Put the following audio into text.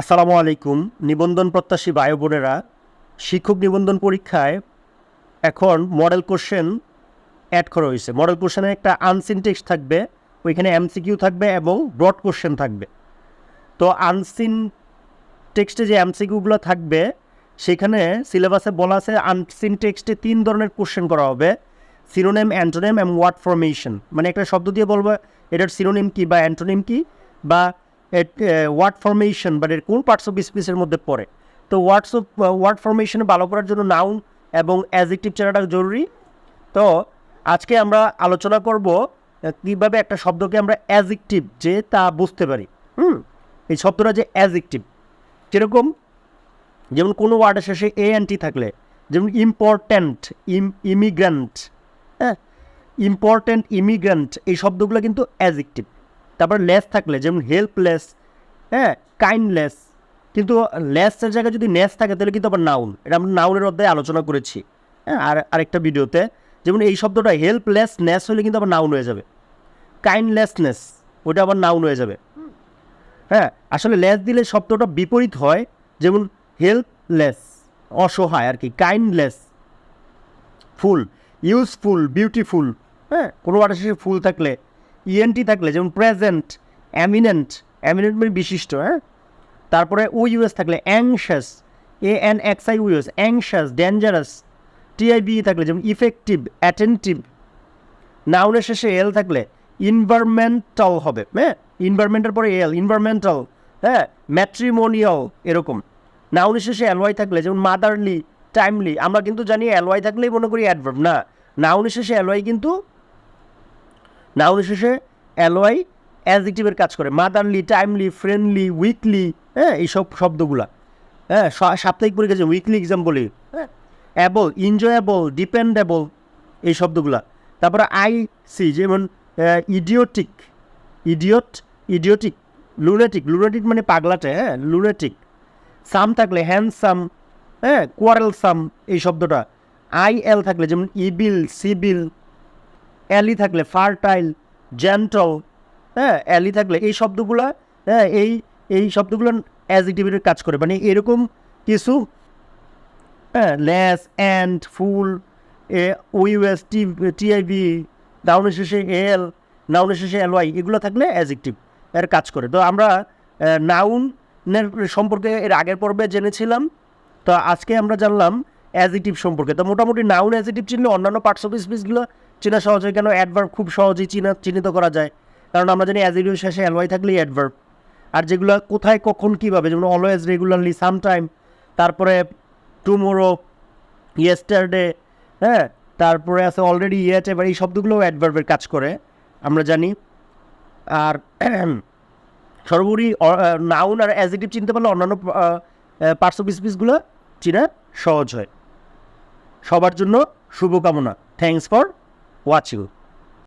আসসালামু আলাইকুম, নিবন্ধন প্রত্যাশী ভাই বোনেরা। শিক্ষক নিবন্ধন পরীক্ষায় এখন মডেল কোশ্চেন অ্যাড করা হয়েছে। মডেল কোশ্চেনে একটা আনসিন টেক্সট থাকবে, ওইখানে এমসিকিউ থাকবে এবং ব্রড কোশ্চেন থাকবে। তো আনসিন টেক্সটে যে এমসিকিউগুলো থাকবে, সেখানে সিলেবাসে বলা আছে আনসিন টেক্সটে তিন ধরনের কোশ্চেন করা হবে। সিনোনেম অ্যান্টোনেম এবং ওয়ার্ড ফরমেশন মানে একটা শব্দ দিয়ে বলব, এটার সিনোনিম কি বা অ্যান্টোনিম কি বা ওয়ার্ড ফরমেশন বা কোন পার্টস অফ স্পিচের মধ্যে পড়ে। তো ওয়ার্ডস অফ ওয়ার্ড ফরমেশনে ভালো করার জন্য নাউন এবং অ্যাজেক্টিভ চেনাটা জরুরি। তো আজকে আমরা আলোচনা করব কীভাবে একটা শব্দকে আমরা অ্যাজেক্টিভ যে তা বুঝতে পারি। হুম? এই শব্দটা যে অ্যাজেক্টিভ যেরকম যেমন কোনো ওয়ার্ডের শেষে এ অ্যান্টি থাকলে, যেমন ইম্পর্ট্যান্ট ইম ইমিগ্রান্ট হ্যাঁ? ইম্পর্ট্যান্ট ইমিগ্রান্ট এই শব্দগুলো কিন্তু অ্যাজেক্টিভ তারপর লেস থাকলে, যেমন হেল্পলেস হ্যাঁ কাইন্ডলেস কিন্তু লেসের জায়গায় যদি নেস থাকে, তাহলে কিন্তু আবার নাউন এটা আমরা নাউনের অধ্যায়ে আলোচনা করেছি হ্যাঁ আর আরেকটা ভিডিওতে যেমন এই শব্দটা হেল্পলেস নেস হলে কিন্তু আবার নাউন হয়ে যাবে। কাইন্ডলেসনেস ওটা আবার নাউন হয়ে যাবে। হ্যাঁ আসলে লেস দিলে শব্দটা বিপরীত হয়, যেমন হেল্পলেস অসহায় আর কি কাইন্ডলেস ফুল ইউজফুল বিউটিফুল হ্যাঁ কোনো শেষে ফুল থাকলে ইএনটি থাকলে, যেমন প্রেজেন্ট অ্যামিনেন্ট অ্যামিনেন্ট মানে বিশিষ্ট হ্যাঁ? তারপরে ও ইউএস থাকলে anxious A N X I US anxious dangerous TIB থাকলে যেমন ইফেক্টিভ অ্যাটেন্টিভ নাউনের শেষে এল থাকলে ইনভারমেন্টাল হবে হ্যাঁ? ইনভারমেন্টাল পরে এল ইনভারমেন্টাল হ্যাঁ? ম্যাট্রিমোনিয়াল এরকম। নাউনের শেষে অ্যালওয়াই থাকলে যেমন মাদারলি টাইমলি আমরা কিন্তু জানি অ্যালওয়াই থাকলেই মনে করি অ্যাডভার্ব না? নাউনের শেষে অ্যালওয়াই কিন্তু নাউনের শেষে অ্যালওয়াই অ্যাজেক্টিভের কাজ করে। মাদারলি, টাইমলি, ফ্রেন্ডলি, উইকলি হ্যাঁ এইসব শব্দগুলা। হ্যাঁ সাপ্তাহিক পরীক্ষা যে উইকলি এক্সাম বলি হ্যাঁ অ্যাবল ইনজয়েবল ডিপেন্ডেবল এই শব্দগুলা। তারপরে আই সি, যেমন idiotic idiot idiotic lunatic lunatic মানে পাগলাটে হ্যাঁ লুনেটিক সাম থাকলে হ্যান্ডসাম হ্যাঁ কোয়ারেলসাম এই শব্দটা। আই এল থাকলে যেমন, ইবিল, সিবিল অ্যালি থাকলে ফার্টাইল, জেন্টল হ্যাঁ অ্যালি থাকলে এই শব্দগুলো হ্যাঁ এই এই শব্দগুলো অ্যাজিটিভের কাজ করে। মানে এরকম কিছু হ্যাঁ ল্যাস, and, full, A ওইউএস T TIB নাউনের শেষে এল, নাউনের শেষে এল, ওয়াই, এগুলো থাকলে অ্যাজেক্টিভ এর কাজ করে। তো আমরা নাউনের সম্পর্কে এর আগের পর্বে জেনেছিলাম, তো আজকে আমরা জানলাম অ্যাজিটিভ সম্পর্কে। তো মোটামুটি নাউন অ্যাজিটিভ চিনলে অন্যান্য পার্টস অফ স্পিচগুলো চেনা সহজ হয় কেন অ্যাডভার্ব খুব সহজেই চিনা চিহ্নিত করা যায়? কারণ আমরা জানি অ্যাজ অ্যাজিটিভ শেষে অ্যালওয়াই থাকলেই অ্যাডভার্ব আর যেগুলো কোথায়, কখন, কীভাবে, যেমন অলওয়েজ রেগুলারলি সামটাইম তারপরে টুমোরো ইয়েস্টারডে হ্যাঁ তারপরে আছে অলরেডি ইয়েট এবার এই শব্দগুলোও অ্যাডভার্বের কাজ করে, আমরা জানি। আর সর্বোপরি নাউন আর অ্যাজিটিভ চিনতে পারলে অন্যান্য পার্টস অফ স্পিচগুলো চিনা সহজ হয়। সবার জন্য শুভকামনা। Thanks for watching